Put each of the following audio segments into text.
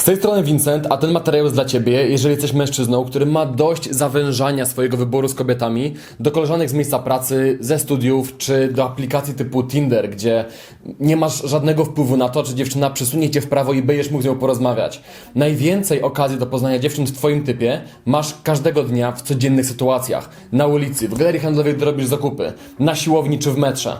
Z tej strony Vincent, a ten materiał jest dla Ciebie, jeżeli jesteś mężczyzną, który ma dość zawężania swojego wyboru z kobietami do koleżanek z miejsca pracy, ze studiów, czy do aplikacji typu Tinder, gdzie nie masz żadnego wpływu na to, czy dziewczyna przesunie Cię w prawo i będziesz mógł z nią porozmawiać. Najwięcej okazji do poznania dziewczyn w Twoim typie masz każdego dnia w codziennych sytuacjach. Na ulicy, w galerii handlowej, gdy robisz zakupy, na siłowni czy w metrze.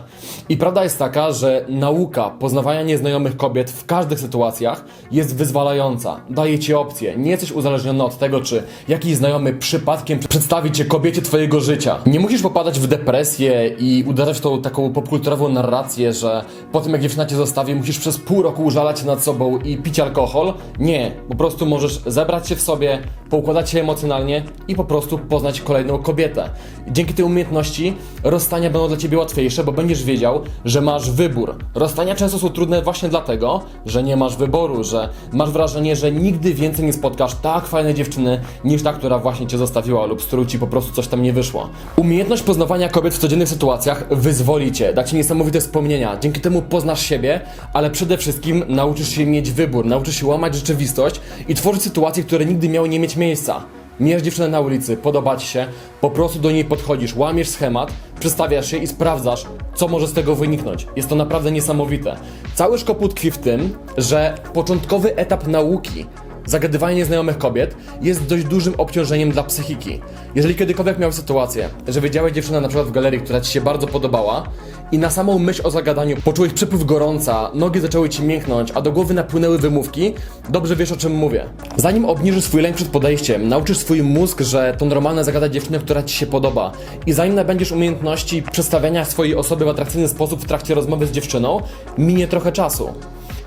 I prawda jest taka, że nauka poznawania nieznajomych kobiet w każdych sytuacjach jest wyzwalająca. Daje ci opcję. Nie jesteś uzależniony od tego, czy jakiś znajomy przypadkiem przedstawi cię kobiecie twojego życia. Nie musisz popadać w depresję i uderzać w tą taką popkulturową narrację, że po tym jak dziewczyna cię zostawi, musisz przez pół roku użalać się nad sobą i pić alkohol. Nie. Po prostu możesz zebrać się w sobie, poukładać się emocjonalnie i po prostu poznać kolejną kobietę. Dzięki tej umiejętności rozstania będą dla ciebie łatwiejsze, bo będziesz wiedział, że masz wybór. Rozstania często są trudne właśnie dlatego, że nie masz wyboru, że masz wrażenie, że nigdy więcej nie spotkasz tak fajnej dziewczyny niż ta, która właśnie cię zostawiła lub z którą ci po prostu coś tam nie wyszło. Umiejętność poznawania kobiet w codziennych sytuacjach wyzwoli cię, da ci niesamowite wspomnienia. Dzięki temu poznasz siebie, ale przede wszystkim nauczysz się mieć wybór, nauczysz się łamać rzeczywistość i tworzyć sytuacje, które nigdy miały nie mieć miejsca. Mijasz dziewczynę na ulicy, podoba ci się, po prostu do niej podchodzisz, łamiesz schemat, przedstawiasz się i sprawdzasz, co może z tego wyniknąć. Jest to naprawdę niesamowite. Cały szkoput tkwi w tym, że początkowy etap nauki Zagadywanie nieznajomych kobiet jest dość dużym obciążeniem dla psychiki. Jeżeli kiedykolwiek miałeś sytuację, że widziałeś dziewczynę na przykład w galerii, która ci się bardzo podobała i na samą myśl o zagadaniu poczułeś przepływ gorąca, nogi zaczęły ci mięknąć, a do głowy napłynęły wymówki, dobrze wiesz o czym mówię. Zanim obniżysz swój lęk przed podejściem, nauczysz swój mózg, że to normalne zagadać dziewczynę, która ci się podoba i zanim nabędziesz umiejętności przedstawiania swojej osoby w atrakcyjny sposób w trakcie rozmowy z dziewczyną, minie trochę czasu.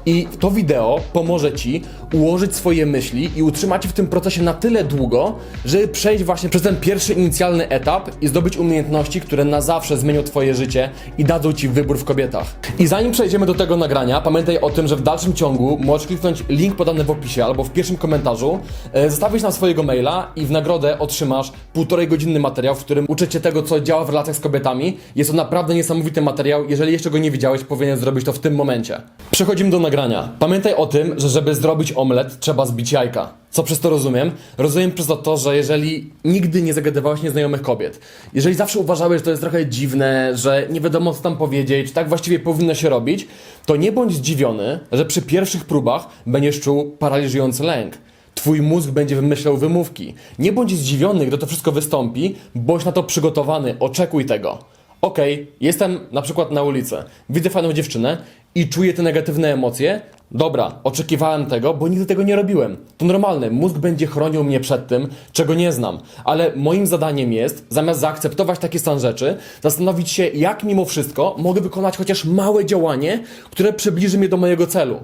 I to wideo pomoże Ci ułożyć swoje myśli i utrzymać w tym procesie na tyle długo, żeby przejść właśnie przez ten pierwszy inicjalny etap i zdobyć umiejętności, które na zawsze zmienią Twoje życie i dadzą Ci wybór w kobietach. I zanim przejdziemy do tego nagrania, pamiętaj o tym, że w dalszym ciągu możesz kliknąć link podany w opisie albo w pierwszym komentarzu, e, zostawić nam swojego maila i w nagrodę otrzymasz półtorej godzinny materiał, w którym uczę Cię tego, co działa w relacjach z kobietami. Jest to naprawdę niesamowity materiał. Jeżeli jeszcze go nie widziałeś, powinien zrobić to w tym momencie. Przechodzimy do nagrania. Pamiętaj o tym, że żeby zrobić omlet, trzeba zbić jajka. Co przez to rozumiem? Rozumiem przez to to, że jeżeli nigdy nie zagadywałeś nieznajomych kobiet, jeżeli zawsze uważałeś, że to jest trochę dziwne, że nie wiadomo co tam powiedzieć, tak właściwie powinno się robić, to nie bądź zdziwiony, że przy pierwszych próbach będziesz czuł paraliżujący lęk. Twój mózg będzie wymyślał wymówki. Nie bądź zdziwiony, gdy to wszystko wystąpi, bądź na to przygotowany, oczekuj tego. Okej, jestem na przykład na ulicy, widzę fajną dziewczynę i czuję te negatywne emocje. Dobra, oczekiwałem tego, bo nigdy tego nie robiłem. To normalne, mózg będzie chronił mnie przed tym, czego nie znam. Ale moim zadaniem jest, zamiast zaakceptować taki stan rzeczy, zastanowić się, jak mimo wszystko mogę wykonać chociaż małe działanie, które przybliży mnie do mojego celu.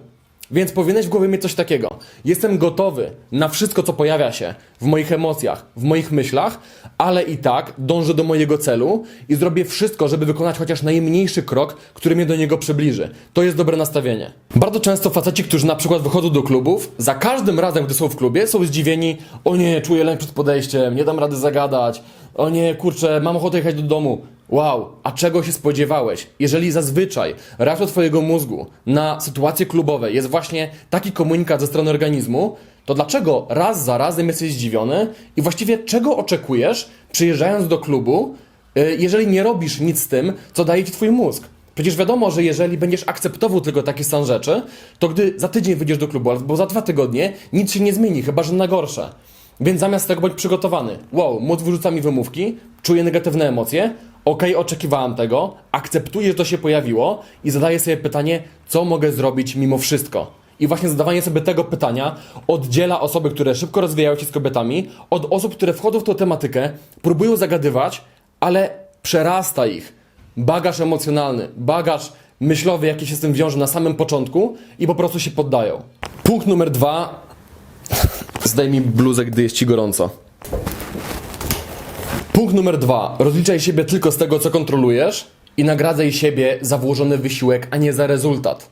Więc powinieneś w głowie mieć coś takiego. Jestem gotowy na wszystko, co pojawia się w moich emocjach, w moich myślach, ale i tak dążę do mojego celu i zrobię wszystko, żeby wykonać chociaż najmniejszy krok, który mnie do niego przybliży. To jest dobre nastawienie. Bardzo często faceci, którzy na przykład wychodzą do klubów, za każdym razem, gdy są w klubie, są zdziwieni, o nie, czuję lęk przed podejściem, nie dam rady zagadać, o nie, kurczę, mam ochotę jechać do domu. Wow, a czego się spodziewałeś? Jeżeli zazwyczaj reakcją Twojego mózgu na sytuacje klubowe jest właśnie taki komunikat ze strony organizmu, to dlaczego raz za razem jesteś zdziwiony i właściwie czego oczekujesz przyjeżdżając do klubu, y, jeżeli nie robisz nic z tym, co daje Ci Twój mózg? Przecież wiadomo, że jeżeli będziesz akceptował tylko taki stan rzeczy, to gdy za tydzień wyjdziesz do klubu albo za dwa tygodnie, nic się nie zmieni, chyba że na gorsze. Więc zamiast tego bądź przygotowany. Wow, mózg wyrzuca mi wymówki, czuję negatywne emocje, okej, oczekiwałem tego, akceptuję, że to się pojawiło i zadaję sobie pytanie, co mogę zrobić mimo wszystko. I właśnie zadawanie sobie tego pytania oddziela osoby, które szybko rozwijają się z kobietami, od osób, które wchodzą w tą tematykę, próbują zagadywać, ale przerasta ich bagaż emocjonalny, bagaż myślowy, jaki się z tym wiąże na samym początku i po prostu się poddają. Punkt numer dwa. Zdejmij bluzę, gdy jest ci gorąco. Punkt numer dwa. Rozliczaj siebie tylko z tego, co kontrolujesz i nagradzaj siebie za włożony wysiłek, a nie za rezultat.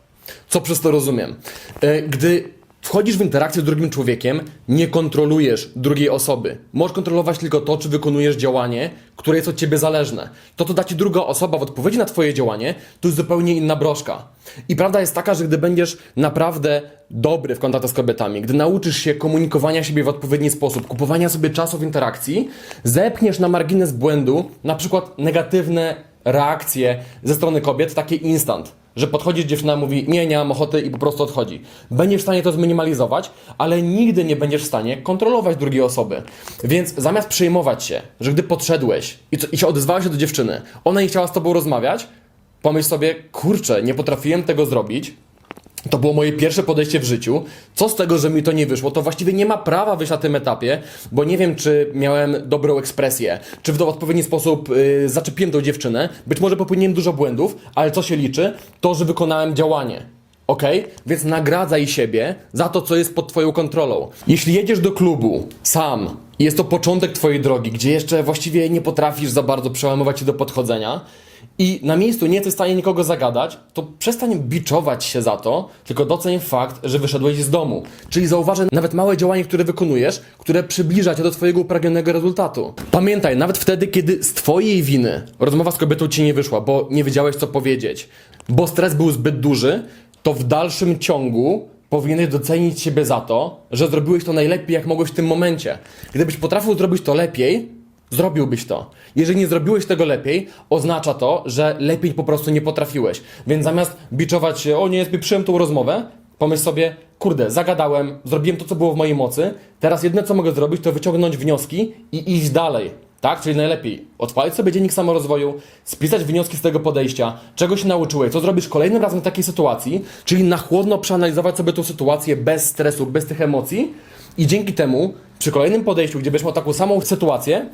Co przez to rozumiem? E, Gdy Wchodzisz w interakcję z drugim człowiekiem, nie kontrolujesz drugiej osoby. Możesz kontrolować tylko to, czy wykonujesz działanie, które jest od ciebie zależne. To, co da ci druga osoba w odpowiedzi na twoje działanie, to jest zupełnie inna broszka. I prawda jest taka, że gdy będziesz naprawdę dobry w kontaktach z kobietami, gdy nauczysz się komunikowania siebie w odpowiedni sposób, kupowania sobie czasu w interakcji, zepchniesz na margines błędu na przykład negatywne reakcje ze strony kobiet, takie instant że podchodzi dziewczyna, mówi nie, nie mam ochoty i po prostu odchodzi. Będziesz w stanie to zminimalizować, ale nigdy nie będziesz w stanie kontrolować drugiej osoby. Więc zamiast przejmować się, że gdy podszedłeś i, i się odezwałeś do dziewczyny, ona nie chciała z tobą rozmawiać, pomyśl sobie, kurczę, nie potrafiłem tego zrobić, to było moje pierwsze podejście w życiu. Co z tego, że mi to nie wyszło? To właściwie nie ma prawa wyjść na tym etapie, bo nie wiem, czy miałem dobrą ekspresję, czy w odpowiedni sposób yy, zaczepiłem tą dziewczynę. Być może popełniłem dużo błędów, ale co się liczy? To, że wykonałem działanie. Ok? Więc nagradzaj siebie za to, co jest pod Twoją kontrolą. Jeśli jedziesz do klubu sam i jest to początek Twojej drogi, gdzie jeszcze właściwie nie potrafisz za bardzo przełamywać się do podchodzenia, i na miejscu nie jesteś w stanie nikogo zagadać, to przestań biczować się za to, tylko doceń fakt, że wyszedłeś z domu. Czyli zauważaj nawet małe działanie, które wykonujesz, które przybliża cię do twojego upragnionego rezultatu. Pamiętaj, nawet wtedy, kiedy z twojej winy rozmowa z kobietą ci nie wyszła, bo nie wiedziałeś co powiedzieć, bo stres był zbyt duży, to w dalszym ciągu powinieneś docenić siebie za to, że zrobiłeś to najlepiej, jak mogłeś w tym momencie. Gdybyś potrafił zrobić to lepiej, Zrobiłbyś to. Jeżeli nie zrobiłeś tego lepiej, oznacza to, że lepiej po prostu nie potrafiłeś. Więc zamiast biczować się, o nie, spieprzyłem tą rozmowę, pomyśl sobie, kurde, zagadałem, zrobiłem to, co było w mojej mocy, teraz jedyne, co mogę zrobić, to wyciągnąć wnioski i iść dalej. Tak? Czyli najlepiej odpalić sobie dziennik samorozwoju, spisać wnioski z tego podejścia, czego się nauczyłeś, co zrobisz kolejnym razem w takiej sytuacji, czyli na chłodno przeanalizować sobie tą sytuację bez stresu, bez tych emocji i dzięki temu przy kolejnym podejściu, gdzie będziesz miał taką samą sytuację,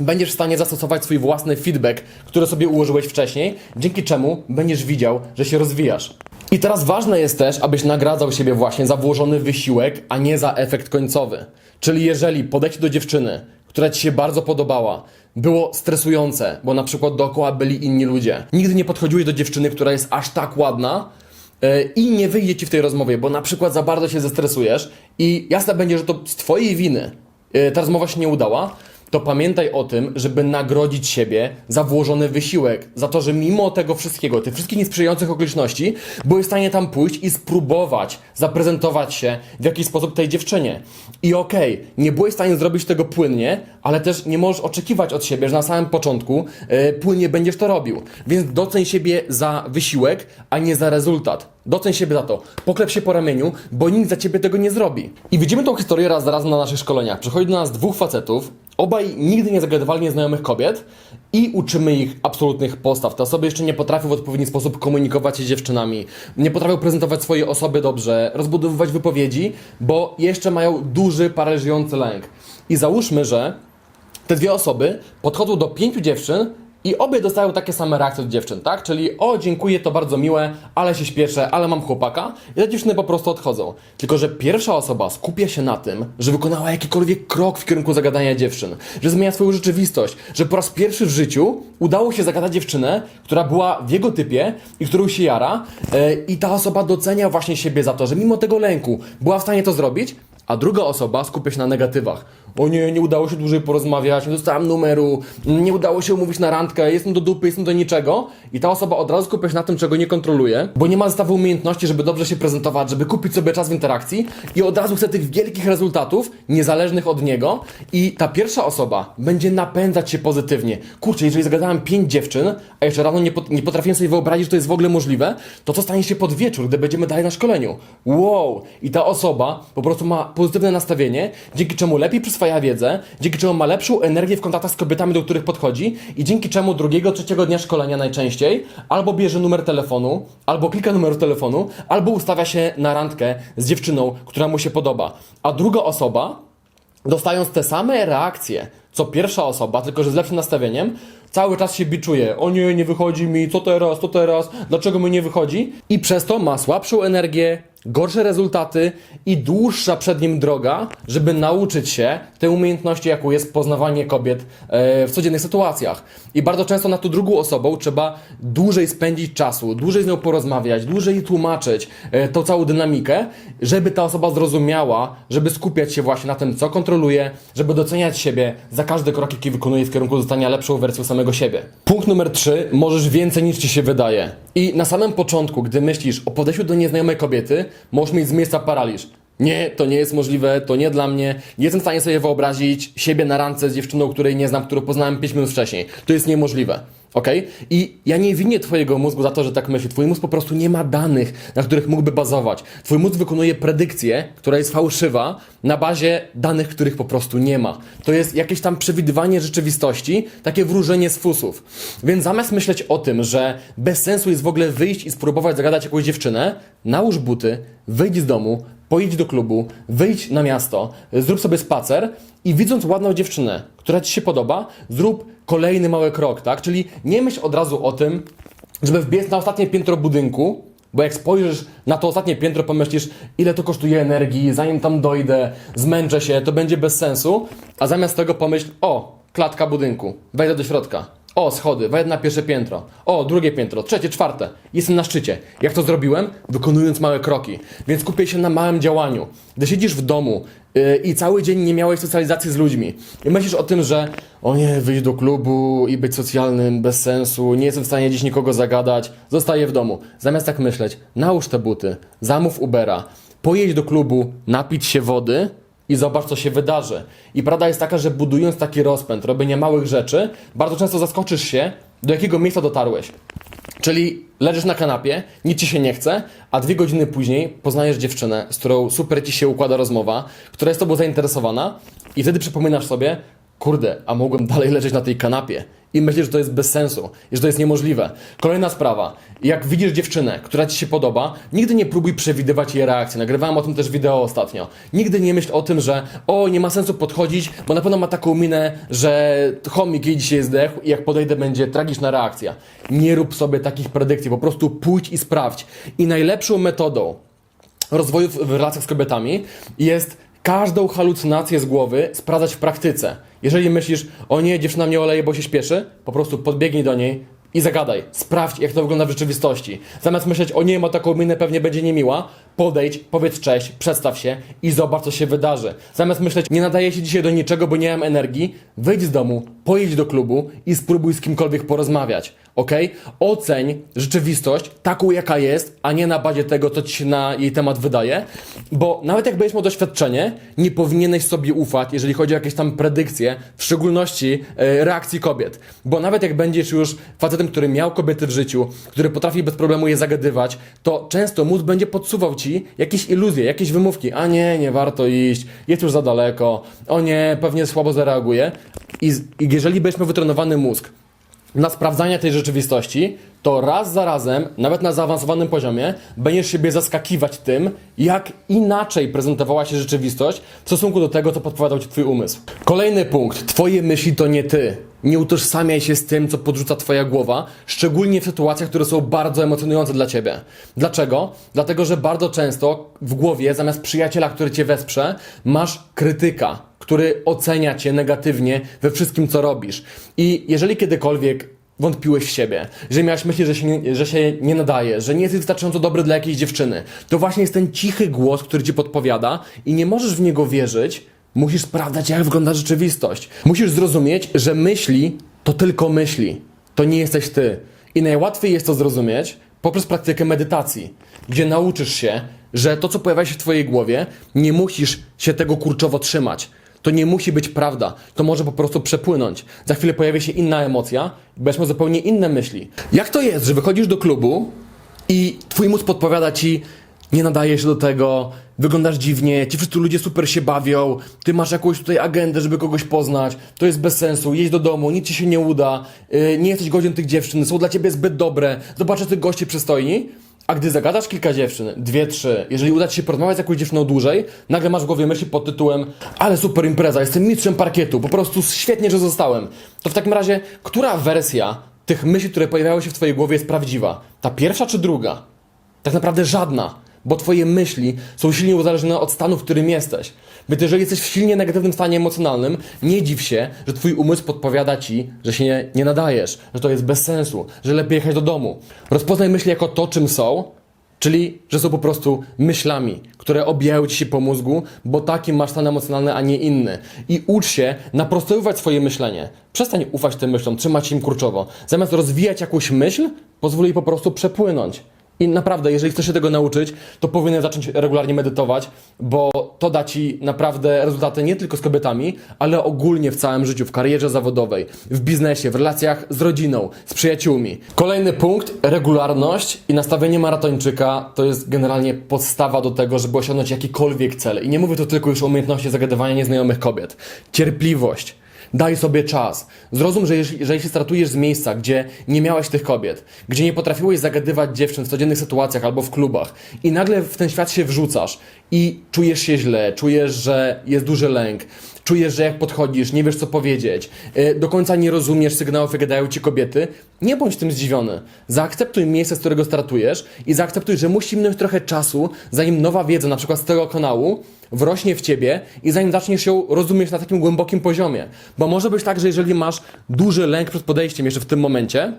będziesz w stanie zastosować swój własny feedback, który sobie ułożyłeś wcześniej, dzięki czemu będziesz widział, że się rozwijasz. I teraz ważne jest też, abyś nagradzał siebie właśnie za włożony wysiłek, a nie za efekt końcowy. Czyli jeżeli podejście do dziewczyny, która ci się bardzo podobała, było stresujące, bo na przykład dookoła byli inni ludzie. Nigdy nie podchodziłeś do dziewczyny, która jest aż tak ładna, yy, i nie wyjdzie ci w tej rozmowie, bo na przykład za bardzo się zestresujesz i jasne będzie, że to z twojej winy yy, ta rozmowa się nie udała, to pamiętaj o tym, żeby nagrodzić siebie za włożony wysiłek, za to, że mimo tego wszystkiego, tych wszystkich niesprzyjających okoliczności, byłeś w stanie tam pójść i spróbować zaprezentować się w jakiś sposób tej dziewczynie. I okej, okay, nie byłeś w stanie zrobić tego płynnie, ale też nie możesz oczekiwać od siebie, że na samym początku yy, płynnie będziesz to robił. Więc doceń siebie za wysiłek, a nie za rezultat. Doceń siebie za to. Poklep się po ramieniu, bo nikt za ciebie tego nie zrobi. I widzimy tą historię raz za razem na naszych szkoleniach. Przychodzi do nas dwóch facetów, obaj nigdy nie zagadywali nieznajomych kobiet i uczymy ich absolutnych postaw. Te osoby jeszcze nie potrafią w odpowiedni sposób komunikować się z dziewczynami, nie potrafią prezentować swojej osoby dobrze, rozbudowywać wypowiedzi, bo jeszcze mają duży, paraliżujący lęk. I załóżmy, że te dwie osoby podchodzą do pięciu dziewczyn i obie dostają takie same reakcje od dziewczyn, tak? Czyli o, dziękuję, to bardzo miłe, ale się śpieszę, ale mam chłopaka. I te dziewczyny po prostu odchodzą. Tylko, że pierwsza osoba skupia się na tym, że wykonała jakikolwiek krok w kierunku zagadania dziewczyn, że zmienia swoją rzeczywistość, że po raz pierwszy w życiu udało się zagadać dziewczynę, która była w jego typie i którą się jara yy, i ta osoba docenia właśnie siebie za to, że mimo tego lęku była w stanie to zrobić, a druga osoba skupia się na negatywach. O nie, nie udało się dłużej porozmawiać, nie dostałem numeru, nie udało się umówić na randkę, jestem do dupy, jestem do niczego. I ta osoba od razu skupia się na tym, czego nie kontroluje, bo nie ma zestawu umiejętności, żeby dobrze się prezentować, żeby kupić sobie czas w interakcji i od razu chce tych wielkich rezultatów, niezależnych od niego. I ta pierwsza osoba będzie napędzać się pozytywnie. Kurczę, jeżeli zagadałem pięć dziewczyn, a jeszcze rano nie, pot nie potrafiłem sobie wyobrazić, że to jest w ogóle możliwe, to co stanie się pod wieczór, gdy będziemy dalej na szkoleniu? Wow! I ta osoba po prostu ma pozytywne nastawienie, dzięki czemu lepiej przyswaja wiedzę, dzięki czemu ma lepszą energię w kontaktach z kobietami, do których podchodzi i dzięki czemu drugiego, trzeciego dnia szkolenia najczęściej albo bierze numer telefonu, albo kilka numerów telefonu, albo ustawia się na randkę z dziewczyną, która mu się podoba. A druga osoba, dostając te same reakcje, co pierwsza osoba, tylko że z lepszym nastawieniem, cały czas się biczuje. O nie, nie wychodzi mi, co teraz, co teraz, dlaczego mi nie wychodzi? I przez to ma słabszą energię, gorsze rezultaty i dłuższa przed nim droga, żeby nauczyć się tej umiejętności, jaką jest poznawanie kobiet e, w codziennych sytuacjach. I bardzo często nad tą drugą osobą trzeba dłużej spędzić czasu, dłużej z nią porozmawiać, dłużej tłumaczyć e, tą całą dynamikę, żeby ta osoba zrozumiała, żeby skupiać się właśnie na tym, co kontroluje, żeby doceniać siebie za każdy krok, jaki wykonuje w kierunku zostania lepszą wersją samego siebie. Punkt numer 3. Możesz więcej niż ci się wydaje. I na samym początku, gdy myślisz o podejściu do nieznajomej kobiety, możesz mieć z miejsca paraliż. Nie, to nie jest możliwe, to nie dla mnie. Nie jestem w stanie sobie wyobrazić siebie na randce z dziewczyną, której nie znam, którą poznałem 5 minut wcześniej. To jest niemożliwe. Ok? I ja nie winię Twojego mózgu za to, że tak myśli. Twój mózg po prostu nie ma danych, na których mógłby bazować. Twój mózg wykonuje predykcję, która jest fałszywa, na bazie danych, których po prostu nie ma. To jest jakieś tam przewidywanie rzeczywistości, takie wróżenie z fusów. Więc zamiast myśleć o tym, że bez sensu jest w ogóle wyjść i spróbować zagadać jakąś dziewczynę, nałóż buty, wyjdź z domu, pojedź do klubu, wyjdź na miasto, zrób sobie spacer i widząc ładną dziewczynę, która ci się podoba, zrób kolejny mały krok, tak? Czyli nie myśl od razu o tym, żeby wbiec na ostatnie piętro budynku, bo jak spojrzysz na to ostatnie piętro, pomyślisz, ile to kosztuje energii, zanim tam dojdę, zmęczę się, to będzie bez sensu, a zamiast tego pomyśl, o, klatka budynku, wejdę do środka. O, schody, wejdę na pierwsze piętro. O, drugie piętro, trzecie, czwarte. Jestem na szczycie. Jak to zrobiłem? Wykonując małe kroki. Więc skupię się na małym działaniu. Gdy siedzisz w domu yy, i cały dzień nie miałeś socjalizacji z ludźmi i myślisz o tym, że o nie, wyjść do klubu i być socjalnym bez sensu, nie jestem w stanie dziś nikogo zagadać, zostaję w domu. Zamiast tak myśleć, nałóż te buty, zamów Ubera, pojedź do klubu, napić się wody, i zobacz, co się wydarzy. I prawda jest taka, że budując taki rozpęd, robienia małych rzeczy, bardzo często zaskoczysz się, do jakiego miejsca dotarłeś. Czyli leżysz na kanapie, nic ci się nie chce, a dwie godziny później poznajesz dziewczynę, z którą super ci się układa rozmowa, która jest tobą zainteresowana, i wtedy przypominasz sobie, kurde, a mogłem dalej leżeć na tej kanapie. I myślisz, że to jest bez sensu, że to jest niemożliwe. Kolejna sprawa. Jak widzisz dziewczynę, która ci się podoba, nigdy nie próbuj przewidywać jej reakcji. Nagrywałem o tym też wideo ostatnio. Nigdy nie myśl o tym, że o, nie ma sensu podchodzić, bo na pewno ma taką minę, że chomik jej dzisiaj zdechł i jak podejdę będzie tragiczna reakcja. Nie rób sobie takich predykcji, po prostu pójdź i sprawdź. I najlepszą metodą rozwoju w relacjach z kobietami jest każdą halucynację z głowy sprawdzać w praktyce. Jeżeli myślisz, o nie, dziewczyna mnie oleje, bo się śpieszy, po prostu podbiegnij do niej i zagadaj. Sprawdź, jak to wygląda w rzeczywistości. Zamiast myśleć, o nie, ma taką minę, pewnie będzie niemiła, podejdź, powiedz cześć, przedstaw się i zobacz, co się wydarzy. Zamiast myśleć, nie nadaje się dzisiaj do niczego, bo nie mam energii, wyjdź z domu, pojedź do klubu i spróbuj z kimkolwiek porozmawiać. Ok? Oceń rzeczywistość taką, jaka jest, a nie na bazie tego, co ci się na jej temat wydaje, bo nawet jak będziesz miał doświadczenie, nie powinieneś sobie ufać, jeżeli chodzi o jakieś tam predykcje, w szczególności e, reakcji kobiet. Bo nawet jak będziesz już facetem, który miał kobiety w życiu, który potrafi bez problemu je zagadywać, to często mózg będzie podsuwał ci jakieś iluzje, jakieś wymówki. A nie, nie warto iść, jest już za daleko, o nie, pewnie słabo zareaguje. I, i jeżeli miał wytrenowany mózg, na sprawdzanie tej rzeczywistości, to raz za razem, nawet na zaawansowanym poziomie, będziesz siebie zaskakiwać tym, jak inaczej prezentowała się rzeczywistość w stosunku do tego, co podpowiadał ci twój umysł. Kolejny punkt. Twoje myśli to nie ty. Nie utożsamiaj się z tym, co podrzuca twoja głowa, szczególnie w sytuacjach, które są bardzo emocjonujące dla ciebie. Dlaczego? Dlatego, że bardzo często w głowie, zamiast przyjaciela, który cię wesprze, masz krytyka, który ocenia cię negatywnie we wszystkim, co robisz. I jeżeli kiedykolwiek wątpiłeś w siebie, że miałeś myśli, że się, nie, że się nie nadaje, że nie jesteś wystarczająco dobry dla jakiejś dziewczyny, to właśnie jest ten cichy głos, który ci podpowiada i nie możesz w niego wierzyć, musisz sprawdzać, jak wygląda rzeczywistość. Musisz zrozumieć, że myśli to tylko myśli. To nie jesteś ty. I najłatwiej jest to zrozumieć poprzez praktykę medytacji, gdzie nauczysz się, że to, co pojawia się w twojej głowie, nie musisz się tego kurczowo trzymać. To nie musi być prawda. To może po prostu przepłynąć. Za chwilę pojawi się inna emocja będziesz miał zupełnie inne myśli. Jak to jest, że wychodzisz do klubu i twój mózg podpowiada ci, nie nadajesz się do tego, wyglądasz dziwnie, ci wszyscy ludzie super się bawią, ty masz jakąś tutaj agendę, żeby kogoś poznać, to jest bez sensu, jedź do domu, nic ci się nie uda, yy, nie jesteś godzien tych dziewczyn, są dla ciebie zbyt dobre, zobaczę tych gości przystojni, a gdy zagadasz kilka dziewczyn, dwie, trzy, jeżeli uda ci się porozmawiać z jakąś dziewczyną dłużej, nagle masz w głowie myśli pod tytułem ale super impreza, jestem mistrzem parkietu, po prostu świetnie, że zostałem. To w takim razie, która wersja tych myśli, które pojawiały się w twojej głowie jest prawdziwa? Ta pierwsza czy druga? Tak naprawdę żadna. bo twoje myśli są silnie uzależnione od stanu, w którym jesteś. Więc jeżeli jesteś w silnie negatywnym stanie emocjonalnym, nie dziw się, że twój umysł podpowiada ci, że się nie, nie nadajesz, że to jest bez sensu, że lepiej jechać do domu. Rozpoznaj myśli jako to, czym są, Czyli, że są po prostu myślami, które obijają ci się po mózgu, bo taki masz stan emocjonalny, a nie inny. I ucz się naprostowywać swoje myślenie. Przestań ufać tym myślom, trzymać im kurczowo. Zamiast rozwijać jakąś myśl, pozwól jej po prostu przepłynąć. I naprawdę, jeżeli chcesz się tego nauczyć, to powinien zacząć regularnie medytować, bo to da ci naprawdę rezultaty nie tylko z kobietami, ale ogólnie w całym życiu, w karierze zawodowej, w biznesie, w relacjach z rodziną, z przyjaciółmi. Kolejny punkt, regularność i nastawienie maratończyka to jest generalnie podstawa do tego, żeby osiągnąć jakikolwiek cel. I nie mówię tu tylko już o umiejętności zagadywania nieznajomych kobiet. Cierpliwość. Daj sobie czas. Zrozum, że jeśli, że jeśli startujesz z miejsca, gdzie nie miałeś tych kobiet, gdzie nie potrafiłeś zagadywać dziewczyn w codziennych sytuacjach albo w klubach i nagle w ten świat się wrzucasz i czujesz się źle, czujesz, że jest duży lęk, czujesz, że jak podchodzisz, nie wiesz co powiedzieć, yy, do końca nie rozumiesz sygnałów, jakie dają ci kobiety, nie bądź tym zdziwiony. Zaakceptuj miejsce, z którego startujesz i zaakceptuj, że musi minąć trochę czasu, zanim nowa wiedza, na przykład z tego kanału, wrośnie w ciebie i zanim zaczniesz ją rozumieć na takim głębokim poziomie. Bo może być tak, że jeżeli masz duży lęk przed podejściem jeszcze w tym momencie,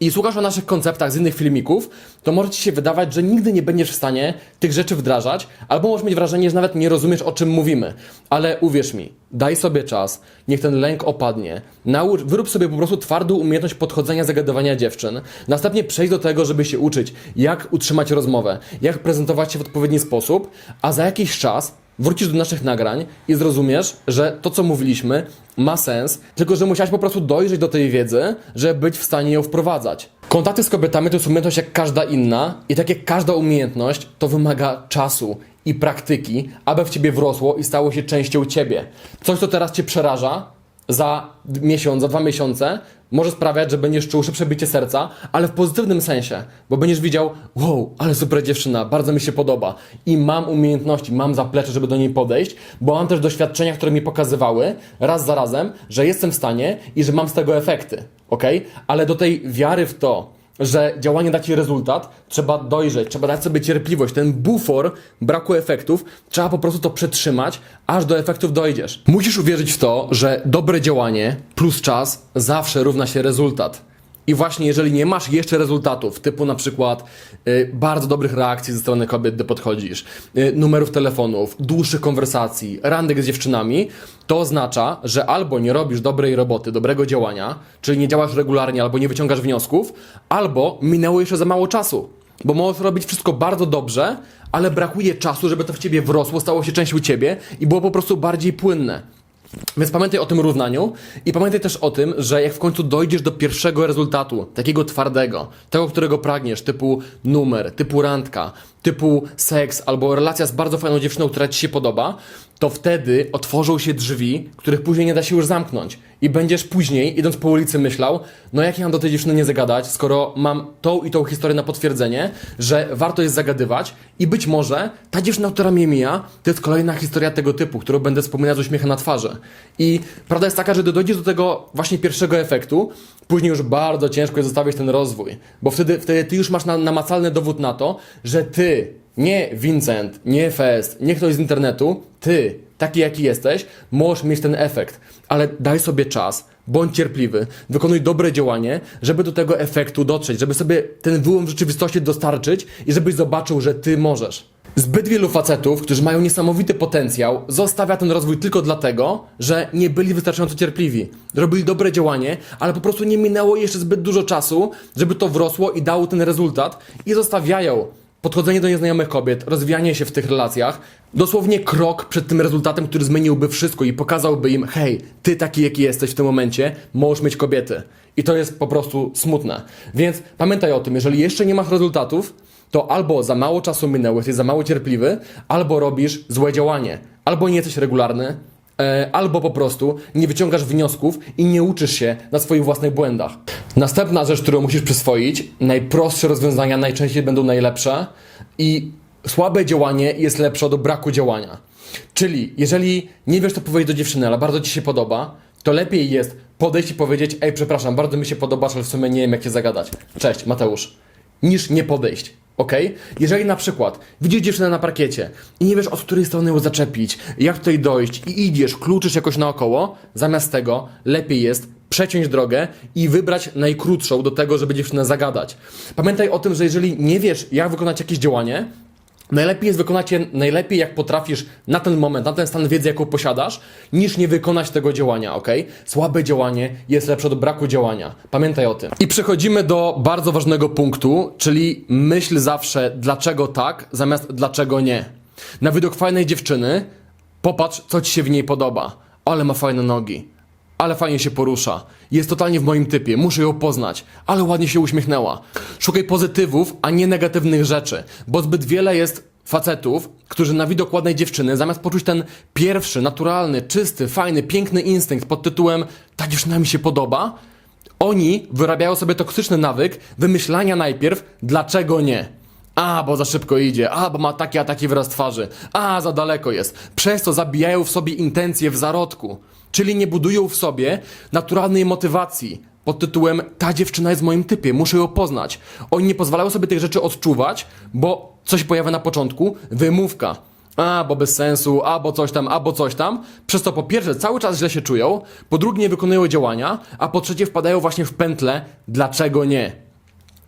i słuchasz o naszych konceptach z innych filmików, to może ci się wydawać, że nigdy nie będziesz w stanie tych rzeczy wdrażać, albo możesz mieć wrażenie, że nawet nie rozumiesz o czym mówimy. Ale uwierz mi, daj sobie czas, niech ten lęk opadnie, naucz, wyrób sobie po prostu twardą umiejętność podchodzenia, zagadywania dziewczyn, następnie przejdź do tego, żeby się uczyć, jak utrzymać rozmowę, jak prezentować się w odpowiedni sposób, a za jakiś czas wrócisz do naszych nagrań i zrozumiesz, że to, co mówiliśmy, ma sens, tylko że musiałeś po prostu dojrzeć do tej wiedzy, żeby być w stanie ją wprowadzać. Kontakty z kobietami to jest umiejętność jak każda inna i tak jak każda umiejętność, to wymaga czasu i praktyki, aby w ciebie wrosło i stało się częścią ciebie. Coś, co teraz cię przeraża, za miesiąc, za dwa miesiące może sprawiać, że będziesz czuł szybsze bicie serca, ale w pozytywnym sensie, bo będziesz widział, wow, ale super dziewczyna, bardzo mi się podoba i mam umiejętności, mam zaplecze, żeby do niej podejść, bo mam też doświadczenia, które mi pokazywały raz za razem, że jestem w stanie i że mam z tego efekty, ok? Ale do tej wiary w to, że działanie da ci rezultat, trzeba dojrzeć, trzeba dać sobie cierpliwość. Ten bufor braku efektów, trzeba po prostu to przetrzymać, aż do efektów dojdziesz. Musisz uwierzyć w to, że dobre działanie plus czas zawsze równa się rezultat. I właśnie jeżeli nie masz jeszcze rezultatów, typu na przykład y, bardzo dobrych reakcji ze strony kobiet, gdy podchodzisz, y, numerów telefonów, dłuższych konwersacji, randek z dziewczynami, to oznacza, że albo nie robisz dobrej roboty, dobrego działania, czyli nie działasz regularnie, albo nie wyciągasz wniosków, albo minęło jeszcze za mało czasu. Bo możesz robić wszystko bardzo dobrze, ale brakuje czasu, żeby to w ciebie wrosło, stało się częścią ciebie i było po prostu bardziej płynne. Więc pamiętaj o tym równaniu i pamiętaj też o tym, że jak w końcu dojdziesz do pierwszego rezultatu, takiego twardego, tego, którego pragniesz, typu numer, typu randka, typu seks albo relacja z bardzo fajną dziewczyną, która ci się podoba, to wtedy otworzą się drzwi, których później nie da się już zamknąć. I będziesz później, idąc po ulicy, myślał, no jak ja mam do tej dziewczyny nie zagadać, skoro mam tą i tą historię na potwierdzenie, że warto jest zagadywać i być może ta dziewczyna, która mnie mija, to jest kolejna historia tego typu, którą będę wspominał z uśmiechem na twarzy. I prawda jest taka, że gdy dojdziesz do tego właśnie pierwszego efektu, później już bardzo ciężko jest zostawić ten rozwój, bo wtedy, wtedy ty już masz na, namacalny dowód na to, że ty, nie Vincent, nie Fest, nie ktoś z internetu, ty, taki jaki jesteś, możesz mieć ten efekt, ale daj sobie czas, bądź cierpliwy, wykonuj dobre działanie, żeby do tego efektu dotrzeć, żeby sobie ten wyłom rzeczywistości dostarczyć i żebyś zobaczył, że ty możesz. Zbyt wielu facetów, którzy mają niesamowity potencjał, zostawia ten rozwój tylko dlatego, że nie byli wystarczająco cierpliwi. Robili dobre działanie, ale po prostu nie minęło jeszcze zbyt dużo czasu, żeby to wrosło i dało ten rezultat i zostawiają podchodzenie do nieznajomych kobiet, rozwijanie się w tych relacjach, dosłownie krok przed tym rezultatem, który zmieniłby wszystko i pokazałby im, hej, ty taki jaki jesteś w tym momencie, możesz mieć kobiety. I to jest po prostu smutne. Więc pamiętaj o tym, jeżeli jeszcze nie masz rezultatów, to albo za mało czasu minęło, jesteś za mało cierpliwy, albo robisz złe działanie, albo nie jesteś regularny, albo po prostu nie wyciągasz wniosków i nie uczysz się na swoich własnych błędach. Następna rzecz, którą musisz przyswoić, najprostsze rozwiązania najczęściej będą najlepsze i słabe działanie jest lepsze od braku działania. Czyli jeżeli nie wiesz co powiedzieć do dziewczyny, ale bardzo ci się podoba, to lepiej jest podejść i powiedzieć, ej przepraszam, bardzo mi się podobasz, ale w sumie nie wiem jak cię zagadać. Cześć, Mateusz. Niż nie podejść. Ok? Jeżeli na przykład widzisz dziewczynę na parkiecie i nie wiesz od której strony ją zaczepić, jak tutaj dojść i idziesz, kluczysz jakoś naokoło, zamiast tego lepiej jest przeciąć drogę i wybrać najkrótszą do tego, żeby dziewczynę zagadać. Pamiętaj o tym, że jeżeli nie wiesz, jak wykonać jakieś działanie, Najlepiej jest wykonać je najlepiej, jak potrafisz na ten moment, na ten stan wiedzy, jaką posiadasz, niż nie wykonać tego działania, ok? Słabe działanie jest lepsze od braku działania. Pamiętaj o tym. I przechodzimy do bardzo ważnego punktu, czyli myśl zawsze dlaczego tak, zamiast dlaczego nie. Na widok fajnej dziewczyny popatrz, co ci się w niej podoba. Ale ma fajne nogi. Ale fajnie się porusza. Jest totalnie w moim typie, muszę ją poznać. Ale ładnie się uśmiechnęła. Szukaj pozytywów, a nie negatywnych rzeczy, bo zbyt wiele jest facetów, którzy na widok ładnej dziewczyny, zamiast poczuć ten pierwszy, naturalny, czysty, fajny, piękny instynkt pod tytułem ta dziewczyna mi się podoba, oni wyrabiają sobie toksyczny nawyk wymyślania najpierw, dlaczego nie. A, bo za szybko idzie, a, bo ma taki, a taki wyraz twarzy, a, za daleko jest. Przez to zabijają w sobie intencje w zarodku. Czyli nie budują w sobie naturalnej motywacji pod tytułem ta dziewczyna jest moim typie, muszę ją poznać. Oni nie pozwalają sobie tych rzeczy odczuwać, bo coś pojawia na początku, wymówka. A, bo bez sensu, a, bo coś tam, a, bo coś tam. Przez to po pierwsze cały czas źle się czują, po drugie nie wykonują działania, a po trzecie wpadają właśnie w pętlę dlaczego nie.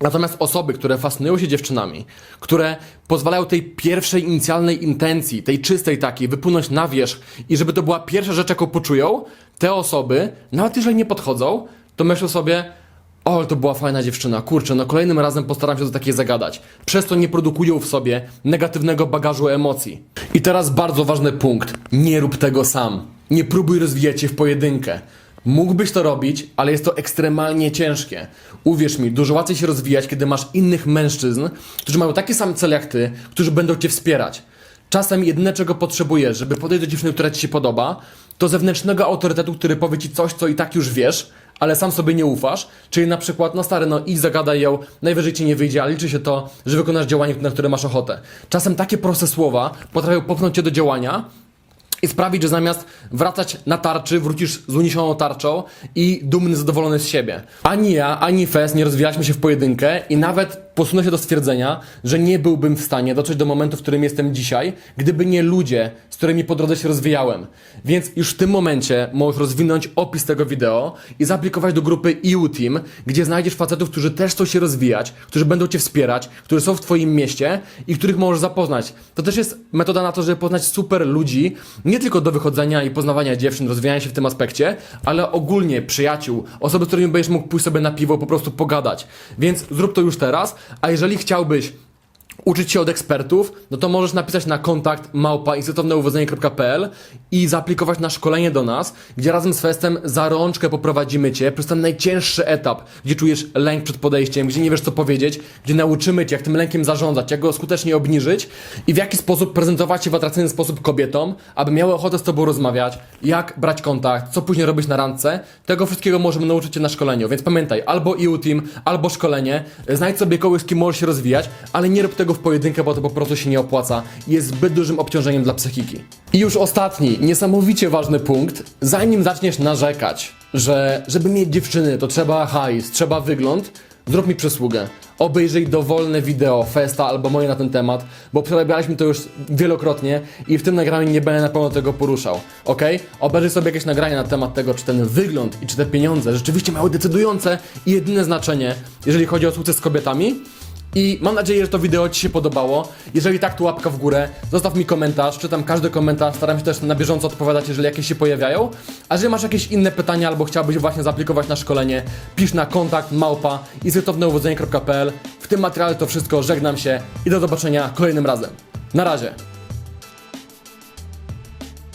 Natomiast osoby, które fascynują się dziewczynami, które pozwalają tej pierwszej inicjalnej intencji, tej czystej takiej, wypłynąć na wierzch i żeby to była pierwsza rzecz, jaką poczują, te osoby, nawet jeżeli nie podchodzą, to myślą sobie, o, to była fajna dziewczyna, kurczę, no kolejnym razem postaram się do takiej zagadać. Przez to nie produkują w sobie negatywnego bagażu emocji. I teraz bardzo ważny punkt. Nie rób tego sam. Nie próbuj rozwijać się w pojedynkę. Mógłbyś to robić, ale jest to ekstremalnie ciężkie. Uwierz mi, dużo łatwiej się rozwijać, kiedy masz innych mężczyzn, którzy mają takie same cele jak ty, którzy będą cię wspierać. Czasem jedyne, czego potrzebujesz, żeby podejść do dziewczyny, która ci się podoba, to zewnętrznego autorytetu, który powie ci coś, co i tak już wiesz, ale sam sobie nie ufasz, czyli na przykład, no stary, no idź zagadaj ją, najwyżej ci nie wyjdzie, ale liczy się to, że wykonasz działanie, na które masz ochotę. Czasem takie proste słowa potrafią popchnąć cię do działania, i sprawić, że zamiast wracać na tarczy, wrócisz z uniesioną tarczą i dumny, zadowolony z siebie. Ani ja, ani Fes nie rozwijaliśmy się w pojedynkę i nawet posunę się do stwierdzenia, że nie byłbym w stanie dotrzeć do momentu, w którym jestem dzisiaj, gdyby nie ludzie, z którymi po drodze się rozwijałem. Więc już w tym momencie możesz rozwinąć opis tego wideo i zaaplikować do grupy EU Team, gdzie znajdziesz facetów, którzy też chcą się rozwijać, którzy będą cię wspierać, którzy są w twoim mieście i których możesz zapoznać. To też jest metoda na to, żeby poznać super ludzi, nie tylko do wychodzenia i poznawania dziewczyn, rozwijania się w tym aspekcie, ale ogólnie przyjaciół, osoby, z którymi będziesz mógł pójść sobie na piwo, po prostu pogadać. Więc zrób to już teraz, a jeżeli chciałbyś uczyć się od ekspertów, no to możesz napisać na kontakt małpa instytutowneuwodzenie.pl i zaaplikować na szkolenie do nas, gdzie razem z Festem za rączkę poprowadzimy Cię przez ten najcięższy etap, gdzie czujesz lęk przed podejściem, gdzie nie wiesz co powiedzieć, gdzie nauczymy Cię jak tym lękiem zarządzać, jak go skutecznie obniżyć i w jaki sposób prezentować się w atrakcyjny sposób kobietom, aby miały ochotę z Tobą rozmawiać, jak brać kontakt, co później robić na randce. Tego wszystkiego możemy nauczyć Cię na szkoleniu, więc pamiętaj, albo EU Team, albo szkolenie, znajdź sobie kogoś, z kim możesz się rozwijać, ale nie rób tego w pojedynkę, bo to po prostu się nie opłaca jest zbyt dużym obciążeniem dla psychiki. I już ostatni, niesamowicie ważny punkt, zanim zaczniesz narzekać, że żeby mieć dziewczyny to trzeba hajs, trzeba wygląd, zrób mi przysługę. Obejrzyj dowolne wideo Festa albo moje na ten temat, bo przerabialiśmy to już wielokrotnie i w tym nagraniu nie będę na pewno tego poruszał, ok? Obejrzyj sobie jakieś nagranie na temat tego, czy ten wygląd i czy te pieniądze rzeczywiście miały decydujące i jedyne znaczenie, jeżeli chodzi o sukces z kobietami. I mam nadzieję, że to wideo Ci się podobało. Jeżeli tak, to łapka w górę. Zostaw mi komentarz, czytam każdy komentarz, staram się też na bieżąco odpowiadać, jeżeli jakieś się pojawiają. A jeżeli masz jakieś inne pytania albo chciałbyś właśnie zaaplikować na szkolenie, pisz na kontakt małpa instytutowneuwodzenie.pl W tym materiale to wszystko, żegnam się i do zobaczenia kolejnym razem. Na razie.